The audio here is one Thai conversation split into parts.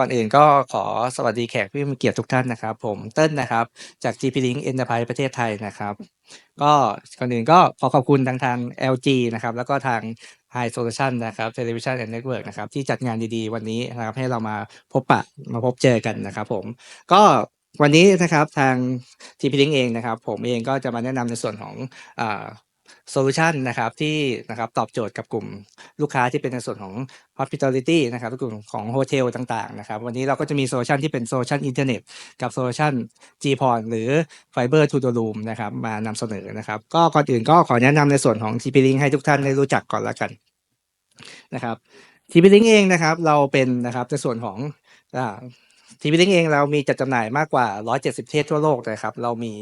ก่อนอื่นก็ขอสวัสดีแขกผู้มีเกียรติทุกท่านนะครับ ผมเติ้ลนะครับ จาก GP Link Enterprise ประเทศไทยนะครับ ก็ก่อนอื่นก็ขอขอบคุณทางทาง LG นะครับ แล้วก็ทาง High Solution นะครับ Television and Network นะครับ ที่จัดงานดีๆ วันนี้นะครับ ให้เรามาพบปะมาพบเจอกันนะครับ ผมก็วันนี้นะครับทาง GP Link เองนะครับ ผมเองก็จะมาแนะนำในส่วนของ โซลูชันนะครับที่นะครับตอบโจทย์กับกลุ่มลูกค้าที่เป็นในส่วนของ hospitality นะครับกลุ่มของโฮเทลต่างๆนะครับวันนี้เราก็จะมีโซลูชันที่เป็นโซลูชันอินเทอร์เน็ตกับโซลูชัน g p o n หรือ Fiber to the Room นะครับมานำเสนอนะครับก็ก่อนอื่นก็ขอแนะนำในส่วนของ TP Link ให้ทุกท่านได้รู้จักก่อนละกันนะครับ TP Link เองนะครับเราเป็นนะครับในส่วนของ ทีวีลิงเองเรามีจัดจำหน่ายมากกว่า 170 เทศทั่วโลกนะครับ เรามี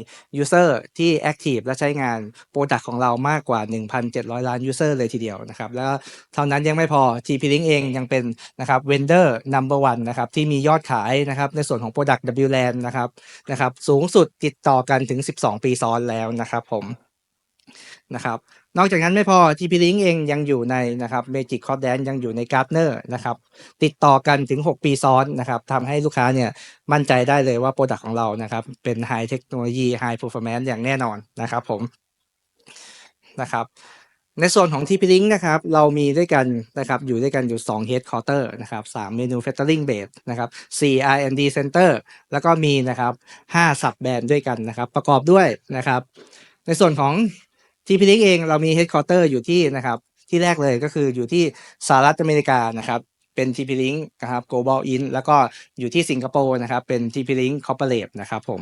User ที่ Active และใช้งานโปรดักต์ของเรามากกว่า 1,700 ล้าน User เลยทีเดียวนะครับ แล้วเท่านั้นยังไม่พอ TP Link เองยังเป็นนะครับ Vendor Number One นะครับที่มียอดขายนะครับในส่วนของ Product WLAN นะครับนะครับสูงสุดติดต่อกันถึง 12 ปีซ้อนแล้วนะครับผมนะครับนอกจากนั้นไม่พอ TP Link เองยังอยู่ในนะครับ Magic c o r d a n ยังอยู่ใน Gartner นะครับ ติดต่อกันถึง 6 ปีซ้อนนะครับทำให้ลูกค้าเนี่ยมั่นใจได้เลยว่าโปรดักต์ของเรานะครับ เป็น High Technology High Performance อย่างแน่นอนนะครับผมนะครับในส่วนของ TP Link นะครับเรามีด้วยกันนะครับอยู่ด้วยกันอยู่ 2 Headquarter นะครับ3 Manufacturing Base นะครับ4 R&D Center แล้วก็มีนะครับ5 Sub Band ด้วยกันนะครับ ประกอบด้วยนะครับ ในส่วนของ TP Link เองเรามี Headquarter อยู่ที่นะครับ ที่แรกเลยก็คืออยู่ที่สหรัฐอเมริกานะครับเป็น TP Link นะครับ Global In แล้วก็อยู่ที่สิงคโปร์นะครับเป็น TP Link Corporate นะครับผม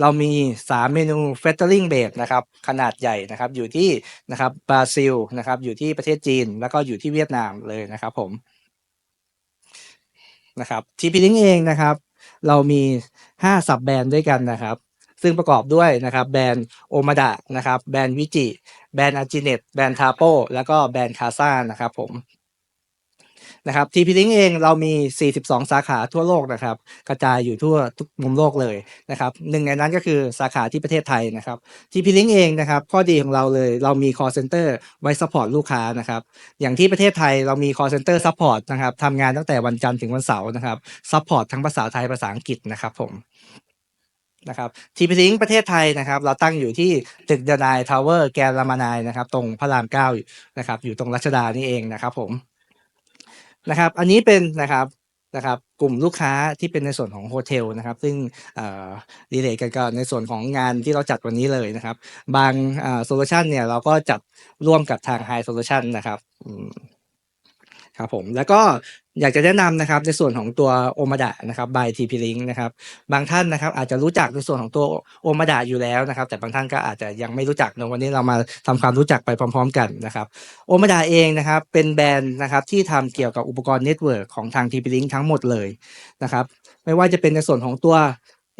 เรามี 3 เมนู Factoring Base นะครับขนาดใหญ่นะครับอยู่ที่นะครับบราซิลนะครับอยู่ที่ประเทศจีน แล้วก็อยู่ที่เวียดนามเลยนะครับผมนะครับ TP Link เองนะครับ เรามี5 Sub Brand ด้วยกันนะครับ ซึ่งประกอบด้วยนะครับแบรนด์โอมาดะนะครับแบรนด์วิจิแบรนด์อาจิเนตแบรนด์ทาโปแล้วก็แบรนด์คาซ่านะครับผมนะครับ TP Link เองเรามี 42 สาขาทั่วโลกนะครับ กระจายอยู่ทั่วทุกมุมโลกเลยนะครับหนึ่งในนั้นก็คือสาขาที่ประเทศไทยนะครับ TP Link เองนะครับ ข้อดีของเราเลยเรามี call center ไว้ support ลูกค้านะครับ อย่างที่ประเทศไทยเรามี call center support นะครับทำงานตั้งแต่วันจันทร์ถึงวันเสาร์นะครับ support ทั้งภาษาไทยภาษาอังกฤษนะครับผม นะครับทีพีลิงประเทศไทยนะครับ เราตั้งอยู่ที่ตึกเดนายทาวเวอร์แกรรามานายนะครับ ตรงพระรามเก้านะครับอยู่ตรงรัชดานี่เองนะครับผมนะครับ อันนี้เป็นนะครับนะครับกลุ่มลูกค้าที่เป็นในส่วนของโฮเทลนะครับซึ่งดีเลยกันกับในส่วนของงานที่เราจัดวันนี้เลยนะครับ บางโซลูชันเนี่ยเราก็จัดร่วมกับทาง High Solution นะครับ ครับผมแล้วก็อยากจะแนะนำนะครับในส่วนของตัวโอมาดะนะครับ by TP Link นะครับบางท่านนะครับอาจจะรู้จักในส่วนของตัวโอมาดะอยู่แล้วนะครับ แต่บางท่านก็อาจจะยังไม่รู้จักในวันนี้เรามาทำความรู้จักไปพร้อม ๆ กันนะครับโอมาดะเองนะครับเป็นแบรนด์นะครับที่ทำเกี่ยวกับอุปกรณ์เน็ตเวิร์กของทาง TP Link ทั้งหมดเลยนะครับไม่ว่าจะเป็นในส่วนของตัว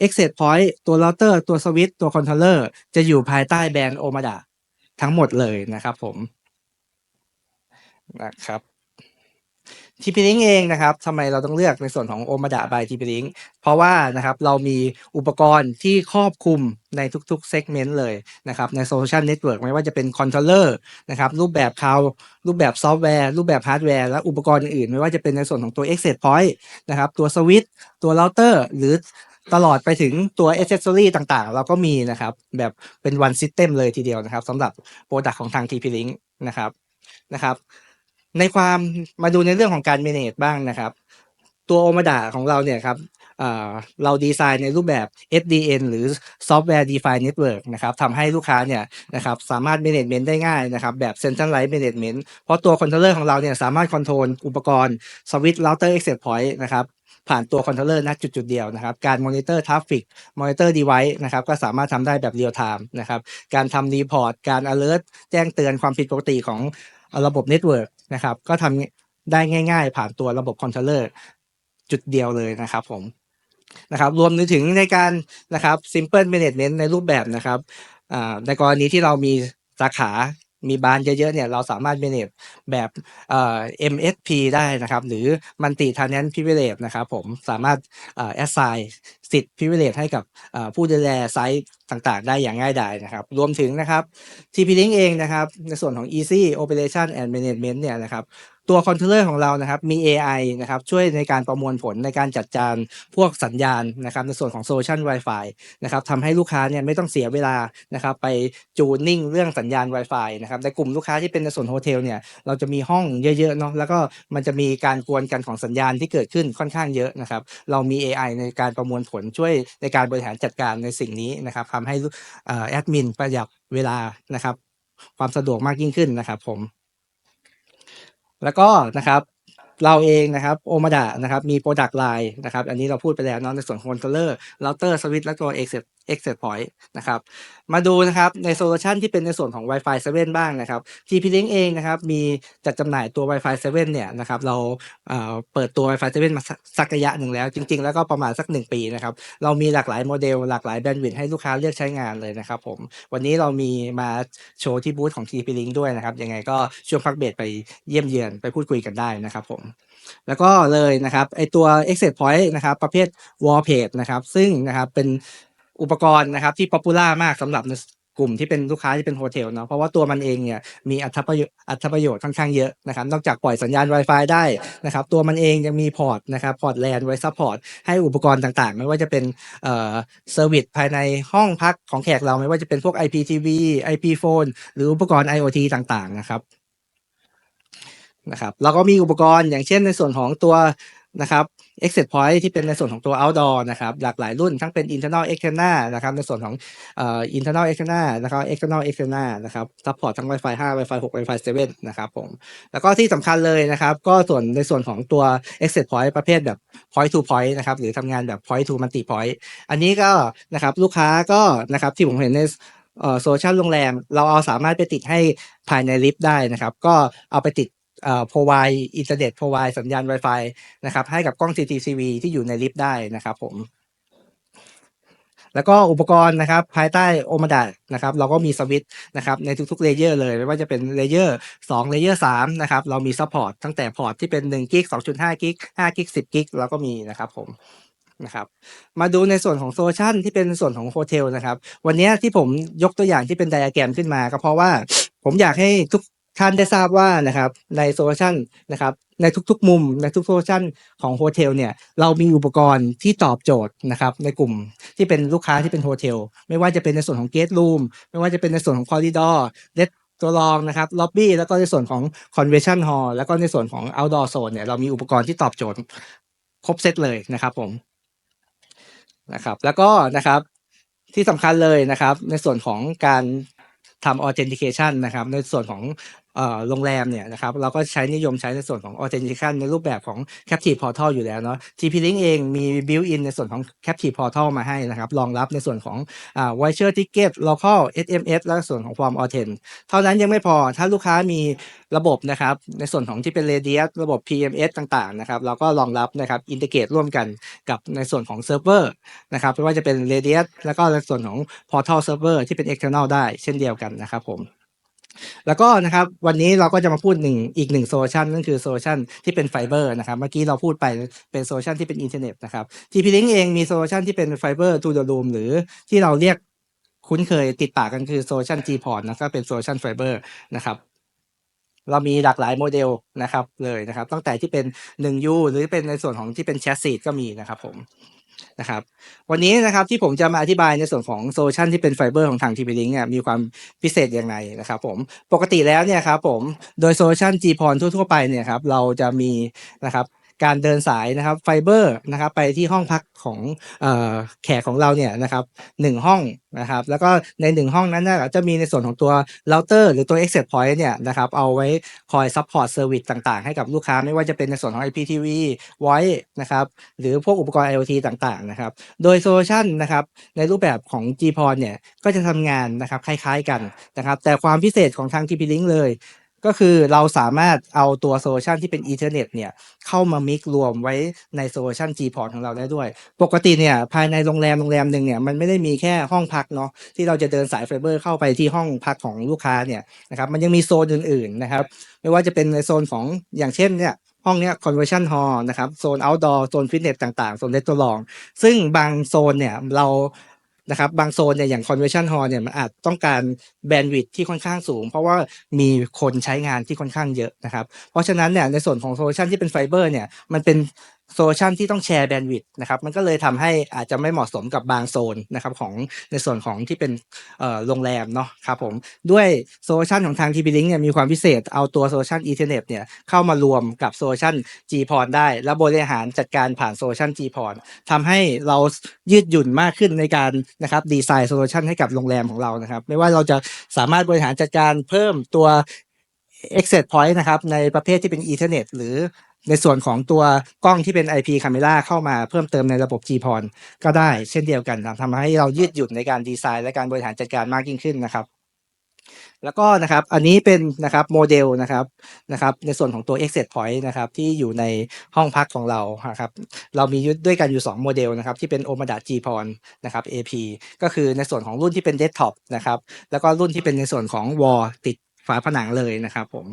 Access Point ตัวเราเตอร์ตัวสวิตตัวคอนโทรลเลอร์จะอยู่ภายใต้แบรนด์โอมาดะทั้งหมดเลยนะครับผมนะครับ ทีพีลิงเองนะครับทำไมเราต้องเลือกในส่วนของโอมาดะบายทีพีลิงเพราะว่านะครับเรามีอุปกรณ์ที่ครอบคลุมในทุกๆเซกเมนต์เลยนะครับในโซเชียลเน็ตเวิร์กไม่ว่าจะเป็นคอนโทรลเลอร์นะครับรูปแบบคาวรูปแบบซอฟต์แวร์ รูปแบบฮาร์ดแวร์ และอุปกรณ์อื่นๆ ไม่ว่าจะเป็นในส่วนของตัว Access Point นะครับตัวสวิตตัวเราเตอร์หรือตลอดไปถึงตัว Accessory ต่างๆ เราก็มีนะครับ แบบเป็น one system เลยทีเดียวนะครับสำหรับโปรดักของทาง TP Link นะครับนะครับ ในความมาดูในเรื่องของการ manage บ้างนะครับ ตัวโอมาดาของเราเนี่ยครับเราดีไซน์ในรูปแบบ SDN หรือ Software Defined Network นะครับทำให้ลูกค้าเนี่ยนะครับสามารถ management ได้ง่ายนะครับแบบ Centralized Management เพราะตัวคอนโทรลเลอร์ของเราเนี่ยสามารถคอนโทรลอุปกรณ์ Switch Router Access Point นะครับผ่านตัวคอนโทรลเลอร์ณจุดจุดเดียวนะครับ การมอนิเตอร์ทราฟฟิกมอนิเตอร์ดีไวซ์นะครับก็สามารถทำได้แบบเรียลไทม์นะครับ การทำรีพอร์ต การ alert แจ้งเตือนความผิดปกติของระบบเน็ตเวิร์ก นะครับ ก็ทำได้ง่าย ๆ ผ่านตัวระบบคอนโทรลเลอร์จุดเดียวเลยนะครับผมนะครับ รวมถึงในการนะครับ simple management ในรูปแบบนะครับในกรณีที่เรามีสาขา มีบานเยอะๆเนี่ยเราสามารถ manage แบบ MSP ได้นะครับ หรือ multi tenant privilege นะครับผมสามารถ assign สิทธิ์ privilege ให้กับผู้ดูแลไซต์ต่างๆ ได้อย่างง่ายดายนะครับ รวมถึงนะครับ TP Link เองนะครับ ในส่วนของ Easy Operation and Management เนี่ยนะครับ ตัวคอนโทรลเลอร์ของเรานะครับมี AI นะครับช่วยในการประมวลผลในการจัดการพวกสัญญาณนะครับในส่วนของโซลูชัน Wi-Fi นะครับทำให้ลูกค้าเนี่ยไม่ต้องเสียเวลานะครับไปจูนนิ่งเรื่องสัญญาณ Wi-Fi นะครับในกลุ่มลูกค้าที่เป็นในส่วนโฮเทลเนี่ยเราจะมีห้องเยอะๆเนาะแล้วก็มันจะมีการกวนกันของสัญญาณที่เกิดขึ้นค่อนข้างเยอะนะครับเรามี AI ในการประมวลผลช่วยในการบริหารจัดการในสิ่งนี้นะครับทำให้แอดมินประหยัดเวลานะครับความสะดวกมากยิ่งขึ้นนะครับผม แล้วก็นะครับเราเองนะครับโอมาดะนะครับมี Product Line นะครับอันนี้เราพูดไปแล้วเนาะในส่วนของ Controller Router Switch แล้วก็ Access Access Point นะครับมาดูนะครับในโซลูชันที่เป็นในส่วนของ Wi-Fi 7 บ้างนะครับ TP-Link เองนะครับมีจัดจำหน่ายตัว Wi-Fi 7 เนี่ยนะครับเราเเปิดตัว Wi-Fi 7 มาสักสักระยะหนึ่งแล้ว จริง ๆ แล้วก็ประมาณสัก 1 ปีนะครับเรามีหลากหลายโมเดลหลากหลายแบนด์วิดต์ให้ลูกค้าเลือกใช้งานเลยนะครับผมวันนี้เรามีมาโชว์ที่บูธของ TP-Link ด้วยนะครับยังไงก็ช่วงพักเบรกไปเยี่ยมเยือนไปพูดคุยกันได้นะครับผมแล้วก็เลยนะครับไอตัว Access Point นะครับประเภท Wall Page นะครับซึ่งนะครับเป็น อุปกรณ์นะครับที่ป๊อปปูล่ามากสำหรับกลุ่มที่เป็นลูกค้าที่เป็นโฮเทลเนาะเพราะว่าตัวมันเองเนี่ยมีอัตประโยชน์อัตประโยชน์ค่อนข้างเยอะนะครับนอกจากปล่อยสัญญาณ Wi-Fi ได้นะครับตัวมันเองยังมีพอร์ตนะครับพอร์ตแลนไว้ซัพพอร์ตให้อุปกรณ์ต่างๆ ไม่ว่าจะเป็นเอ่อเซอร์วิสภายในห้องพักของแขกเราไม่ว่าจะเป็นพวก IPTV IP phone หรืออุปกรณ์ IoT ต่างๆนะครับนะครับเราก็มีอุปกรณ์อย่างเช่นในส่วนของตัว นะครับ exit point ที่เป็นในส่วนของตัว outdoor นะครับหลากหลายรุ่นทั้งเป็น internal external นะครับในส่วนของเอ่อ internal external นะครับ external external นะครับ support ทั้ง Wi-Fi 5 Wi-Fi 6 Wi-Fi 7 นะครับผม แล้วก็ที่สำคัญเลยนะครับ ก็ส่วนในส่วนของตัว exit point ประเภทแบบ point to point นะครับหรือทำงานแบบ point to multi point อันนี้ก็นะครับลูกค้าก็นะครับที่ผมเห็นในเอ่อโซเชียลโรงแรม เราเอาสามารถไปติดให้ภายในลิฟต์ได้นะครับ ก็เอาไปติด เอ่อ provide อินเทอร์เน็ต provide สัญญาณ Wi-Fi นะครับ ให้กับกล้อง CCTV ที่อยู่ในลิฟต์ได้นะครับผม แล้วก็อุปกรณ์นะครับ ภายใต้โอมาดะนะครับ เราก็มีสวิตช์นะครับในทุกๆเลเยอร์เลย ไม่ว่าจะเป็นเลเยอร์2เลเยอร์3นะครับ เรามีซัพพอร์ตตั้งแต่พอร์ตที่เป็น1กิก2.5กิก5กิก10กิกเราก็มีนะครับผมนะครับมาดูในส่วนของโซลชันที่เป็นส่วนของโฮเทลนะครับ วันนี้ที่ผมยกตัวอย่างที่เป็นไดอะแกรมขึ้นมา ก็เพราะว่าผมอยากให้ทุก ท่านได้ทราบว่านะครับในโซลูชันนะครับในทุกๆ มุมในทุกโซลูชันของโฮเทลเนี่ยเรามีอุปกรณ์ที่ตอบโจทย์นะครับในกลุ่มที่เป็นลูกค้าที่เป็นโฮเทลไม่ว่าจะเป็นในส่วนของเกสต์รูมไม่ว่าจะเป็นในส่วนของคอริดอร์เลดตัวรองนะครับล็อบบี้แล้วก็ในส่วนของคอนเวนชั่นฮอลแล้วก็ในส่วนของเอาท์ดอร์โซนเนี่ยเรามีอุปกรณ์ที่ตอบโจทย์ครบเซตเลยนะครับผมนะครับแล้วก็นะครับที่สำคัญเลยนะครับในส่วนของการทำ authentication นะครับในส่วนของ โรงแรมเนี่ยนะครับเราก็ใช้นิยมใช้ในส่วนของ authentication ในรูปแบบของ captive portal อยู่แล้วเนาะ TP-Link เองมี built in ในส่วนของ captive portal มาให้นะครับรองรับในส่วนของอ่า voucher ticket local SMS และส่วนของ form authent เท่านั้นยังไม่พอถ้าลูกค้ามีระบบนะครับในส่วนของที่เป็น Radius ระบบ PMS ต่างๆนะครับเราก็รองรับนะครับ integrate ร่วมกันกับในส่วนของเซิร์ฟเวอร์นะครับไม่ว่าจะเป็น Radius แล้วก็ในส่วนของ Portal Server ที่เป็น external ได้เช่นเดียวกันนะครับผม แล้วก็นะครับวันนี้เราก็จะมาพูดหนึ่งอีกหนึ่งโซลูชันนั่นคือโซลูชันที่เป็นไฟเบอร์นะครับเมื่อกี้เราพูดไปเป็นโซลูชันที่เป็นอินเทอร์เน็ตนะครับ TP-Link เองมีโซลูชันที่เป็นไฟเบอร์ทูเดอะรูมหรือที่เราเรียกคุ้นเคยติดปากกันคือโซลูชัน G-Port นะก็เป็นโซลูชันไฟเบอร์นะครับเรามีหลากหลายโมเดลนะครับเลยนะครับตั้งแต่ที่เป็น 1U หรือเป็นในส่วนของที่เป็นแชสซีดก็มีนะครับผม นะครับวันนี้นะครับที่ผมจะมาอธิบายในส่วนของโซลูชันที่เป็นไฟเบอร์ของทาง TP-Link เนี่ยมีความพิเศษอย่างไรนะครับผมปกติแล้วเนี่ยครับผมโดยโซลูชัน G p o n ทั่วๆไปเนี่ยครับเราจะมีนะครับ การเดินสายนะครับไฟเบอร์นะครับไปที่ห้องพักของออแขกของเราเนี่ยนะครับหนึ่งห้องนะครับแล้วก็ในหนึ่งห้องนั้นนะจะมีในส่วนของตัวเราเตอร์หรือตัว Access Point เนี่ยนะครับเอาไว้คอยซัพพอร์ตเซอร์วิสต่างๆ ให้กับลูกค้าไม่ว่าจะเป็นในส่วนของ IPTV Voice นะครับหรือพวกอุปกรณ์ IoT ต่างๆนะครับโดยโซลูชันนะครับในรูปแบบของ g p o n เนี่ยก็จะทำงานนะครับคล้ายๆกันนะครับแต่ความพิเศษของทาง TP-Link เลย ก็คือเราสามารถเอาตัวโซลูชันที่เป็น Ethernet เนี่ยเข้ามามิกรวมไว้ในโซลูชัน G-Port ของเราได้ด้วย ปกติเนี่ยภายในโรงแรมโรงแรมหนึ่งเนี่ยมันไม่ได้มีแค่ห้องพักเนาะที่เราจะเดินสายไฟเบอร์เข้าไปที่ห้องพักของลูกค้าเนี่ยนะครับมันยังมีโซนอื่นๆนะครับไม่ว่าจะเป็นในโซนของอย่างเช่นเนี่ยห้องเนี้ย conversion hall นะครับ โซน outdoor โซนฟิตเนสต่างๆ โซนเลสตอรอง ซึ่งบางโซนเนี่ยเรา นะครับบางโซนเนี่ยอย่าง convention hall เนี่ยมันอาจต้องการแบนด์วิดที่ค่อนข้างสูง เพราะว่ามีคนใช้งานที่ค่อนข้างเยอะนะครับ เพราะฉะนั้นเนี่ยในส่วนของโซลูชันที่เป็นไฟเบอร์เนี่ยมันเป็น โซลูชันที่ต้องแชร์แบนด์วิดต์นะครับมันก็เลยทำให้อาจจะไม่เหมาะสมกับบางโซนนะครับของในส่วนของที่เป็นโรงแรมเนาะครับผมด้วยโซลูชันของทาง TP Link เนี่ยมีความพิเศษเอาตัวโซลูชัน Ethernet เนี่ยเข้ามารวมกับโซลูชัน GPON ได้ และบริหารจัดการผ่านโซลูชัน GPON ทำให้เรายืดหยุ่นมากขึ้นในการนะครับดีไซน์โซลูชันให้กับโรงแรมของเรานะครับไม่ว่าเราจะสามารถบริหารจัดการเพิ่มตัว Access Point นะครับในประเภทที่เป็น Ethernet หรือ ในส่วนของตัวกล้องที่เป็น IP Camera เข้ามาเพิ่มเติมในระบบ GPON ก็ได้เช่นเดียวกันทำให้เรายืดหยุ่นในการดีไซน์และการบริหารจัดการมากยิ่งขึ้นนะครับแล้วก็นะครับอันนี้เป็นนะครับโมเดลนะครับนะครับในส่วนของตัว Exit Point นะครับที่อยู่ในห้องพักของเรานะครับเรามีด้วยกันอยู่ 2 โมเดลนะครับที่เป็น Omada G p o n นะครับ AP ก็คือในส่วนของรุ่นที่เป็น Desktop นะครับแล้วก็รุ่นที่เป็นในส่วนของ Wall ติดฝาผนังเลยนะครับผม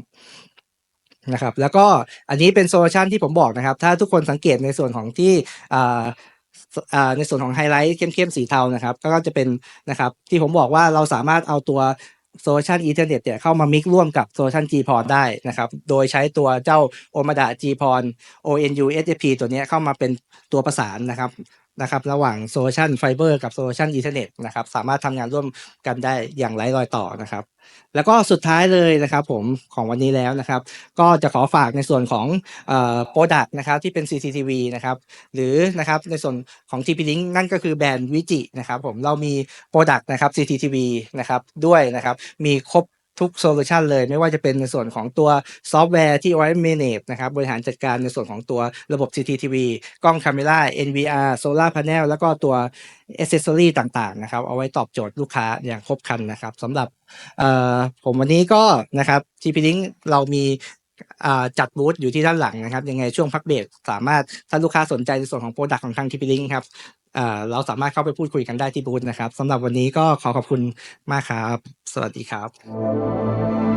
นะครับแล้วก็อันนี้เป็นโซลูชันที่ผมบอกนะครับ ถ้าทุกคนสังเกตในส่วนของที่ในส่วนของไฮไลท์เข้มๆสีเทานะครับก็จะเป็นนะครับที่ผมบอกว่าเราสามารถเอาตัวโซลูชันอินเทอร์เน็ตเนี่ยเข้ามามิกร่วมกับโซลูชัน g p o n ได้นะครับ โดยใช้ตัวเจ้า Omada g p o n ONU SFP ตัวนี้เข้ามาเป็นตัวประสานนะครับ นะครับระหว่างโซลูชันไฟเบอร์กับโซลูชันอินเทอร์เน็ตนะครับสามารถทำงานร่วมกันได้อย่างไร้รอยต่อนะครับแล้วก็สุดท้ายเลยนะครับผมของวันนี้แล้วนะครับ ก็จะขอฝากในส่วนของโปรดักต์นะครับที่เป็น CCTV นะครับหรือนะครับในส่วนของ TP Link นั่นก็คือแบรนด์วิจินะครับผมเรามีโปรดักต์นะครับ CCTV นะครับด้วยนะครับมีครบ ทุกโซลูชันเลย ไม่ว่าจะเป็นในส่วนของตัวซอฟต์แวร์ที่ไว้ manage นะครับบริหารจัดการในส่วนของตัวระบบ CCTV กล้อง Camera NVR Solar Panel แล้วก็ตัว Accessory ต่างๆนะครับเอาไว้ตอบโจทย์ลูกค้าอย่างครบครันนะครับสำหรับผมวันนี้ก็นะครับ TP Link เรามีจัดบูธอยู่ที่ด้านหลังนะครับ ยังไงช่วงพักเบรกสามารถถ้าลูกค้าสนใจในส่วนของโปรดักต์ของทาง TP Link ครับ เราสามารถเข้าไปพูดคุยกันได้ที่บูธนะครับสำหรับวันนี้ก็ขอขอบคุณมากครับ สวัสดีครับ